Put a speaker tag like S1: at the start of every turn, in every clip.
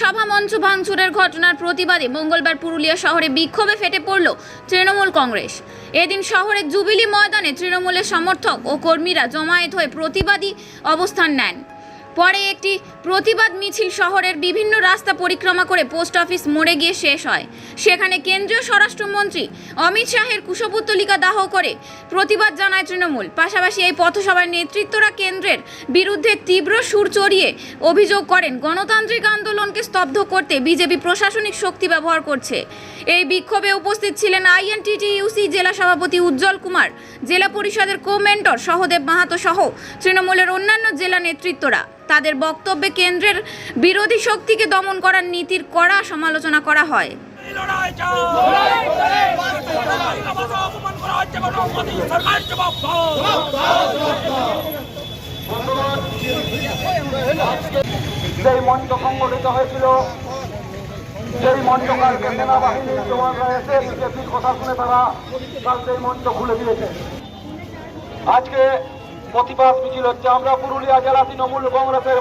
S1: সভা মঞ্চ ভাঙচুরের ঘটনার প্রতিবাদে মঙ্গলবার পুরুলিয়া শহরে বিক্ষোভে ফেটে পড়ল তৃণমূল কংগ্রেস। এদিন শহরের জুবিলি ময়দানে তৃণমূলের সমর্থক ও কর্মীরা জমায়েত হয়ে প্রতিবাদী অবস্থান নেন। পরে একটি প্রতিবাদ মিছিল শহরের বিভিন্ন রাস্তা পরিক্রমা করে পোস্ট অফিস মোড়ে গিয়ে শেষ হয়। সেখানে কেন্দ্রীয় স্বরাষ্ট্রমন্ত্রী অমিত শাহের কুশপুত্তলিকা দাহ করে প্রতিবাদ জানায় তৃণমূল। পাশাপাশি এই পথসভার নেতৃত্বরা কেন্দ্রের বিরুদ্ধে তীব্র সুর চড়িয়ে অভিযোগ করেন, গণতান্ত্রিক আন্দোলনকে স্তব্ধ করতে বিজেপি প্রশাসনিক শক্তি ব্যবহার করছে। এই বিক্ষোভে উপস্থিত ছিলেন আইএনটিটিইউসি জেলা সভাপতি উজ্জ্বল কুমার, জেলা পরিষদের কো মেন্টর সহদেব মাহাতো সহ তৃণমূলের অন্যান্য জেলা নেতৃত্বরা। তাদের বক্তব্যে কেন্দ্রের বিরোধী শক্তিকে দমন করার নীতির কড়া সমালোচনা করা হয়।
S2: সেই মঞ্চ সংগঠিত হয়েছিল সেই মঞ্চ কালকে সেনাবাহিনীর জওয়ানরা এসে বিজেপির কথা শুনে তারা কাল সেই মঞ্চ খুলে দিয়েছে। আজকে প্রতিবাদ মিছিল হচ্ছে আমরা পুরুলিয়া জেলা তৃণমূল কংগ্রেসের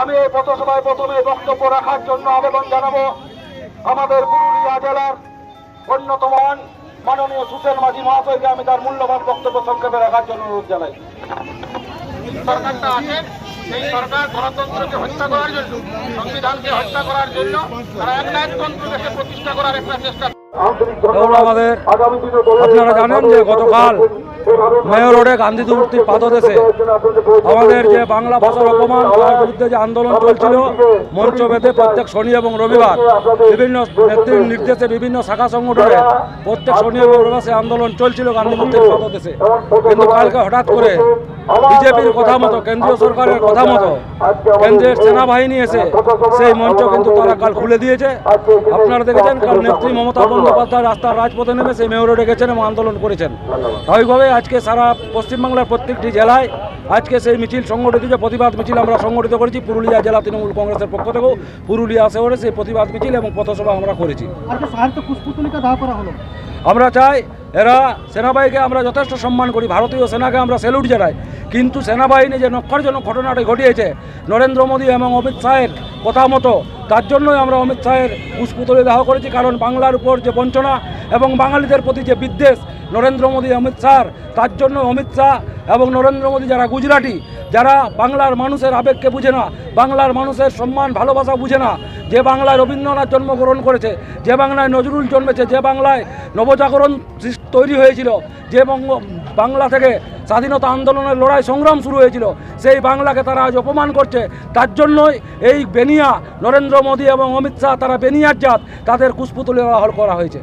S2: আমি এই পথসভায় প্রথমে বক্তব্য রাখার জন্য আবেদন জানাব। আমাদের পুরুলিয়া জেলার অন্যতম মাননীয় সুসেন মাঝি মহাশয়কে আমি তার মূল্যবান বক্তব্য সংক্ষেপে রাখার জন্য অনুরোধ জানাই।
S3: সরকারটা আছে সেই সরকার গণতন্ত্রকে হত্যা করার জন্য সংবিধানকে হত্যা করার জন্য তারা এক নায়কতন্ত্র প্রতিষ্ঠা করার একটা চেষ্টা
S4: আমাদের।
S2: আগামী
S4: আপনারা জানেন যে গতকাল মেয়র রোডে গান্ধী মূর্তির পাদদেশে। আমাদের যে বাংলা ভাষার অপমান, তার বিরুদ্ধে যে আন্দোলন চলছিল, মঞ্চ বেঁধে প্রত্যেক শনি এবং রবিবার, বিভিন্ন নেত্রীর নির্দেশে বিভিন্ন শাখা সংগঠনে প্রত্যেক শনি এবং রবিবার সে আন্দোলন চলছিল গান্ধী মূর্তির পাদদেশে। কিন্তু কালকে হঠাৎ করে বিজেপির কথা মতো কেন্দ্রীয় সরকারের কথা মতো কেন্দ্রের সেনাবাহিনী এসে সেই মঞ্চ কিন্তু তারা কাল খুলে দিয়েছে। আপনারা দেখেছেন কাল নেত্রী মমতা বন্দ্যোপাধ্যায় রাস্তার রাজপথে নেমে সেই মেয়র রোডে গেছেন এবং আন্দোলন করেছেন। স্বাভাবিকভাবে আজকে সারা পশ্চিমবাংলার প্রত্যেকটি জেলায় আজকে সেই মিছিল সংগঠিত যে প্রতিবাদ মিছিল আমরা সংগঠিত করেছি পুরুলিয়া জেলা তৃণমূল কংগ্রেসের পক্ষ থেকেও পুরুলিয়া শহরে সেই প্রতিবাদ মিছিল এবং পথসভা আমরা করেছি। আমরা চাই এরা সেনাবাহিনীকে আমরা যথেষ্ট সম্মান করি, ভারতীয় সেনাকে আমরা স্যালুট জানাই। কিন্তু সেনাবাহিনী যে নক্ষরজনক ঘটনাটি ঘটিয়েছে, নরেন্দ্র মোদী এবং অমিত শাহের কথা মতো, তার জন্যই আমরা অমিত শাহের পুষ্পতলি দাহ করেছি, কারণ বাংলার উপর যে বঞ্চনা এবং বাঙালিদের প্রতি যে বিদ্বেষ নরেন্দ্র মোদী, অমিত শাহর। তার জন্য অমিত শাহ এবং নরেন্দ্র মোদী যারা গুজরাটি, যারা বাংলার মানুষের আবেগকে বুঝে না, বাংলার মানুষের সম্মান, ভালোবাসা বুঝে না, যে বাংলায় রবীন্দ্রনাথ জন্মগ্রহণ করেছে, যে বাংলায় নজরুল জন্মেছে, যে বাংলায় নবজাগরণ তৈরি হয়েছিল, যে বাংলা থেকে স্বাধীনতা আন্দোলনের লড়াই সংগ্রাম শুরু হয়েছিল, সেই বাংলাকে তারা আজ অপমান করছে। তার জন্যই এই বেনিয়া, নরেন্দ্র মোদী এবং অমিত শাহ, তারা বেনিয়ার জাত, তাদের কুশপুতলি করা হয়েছে।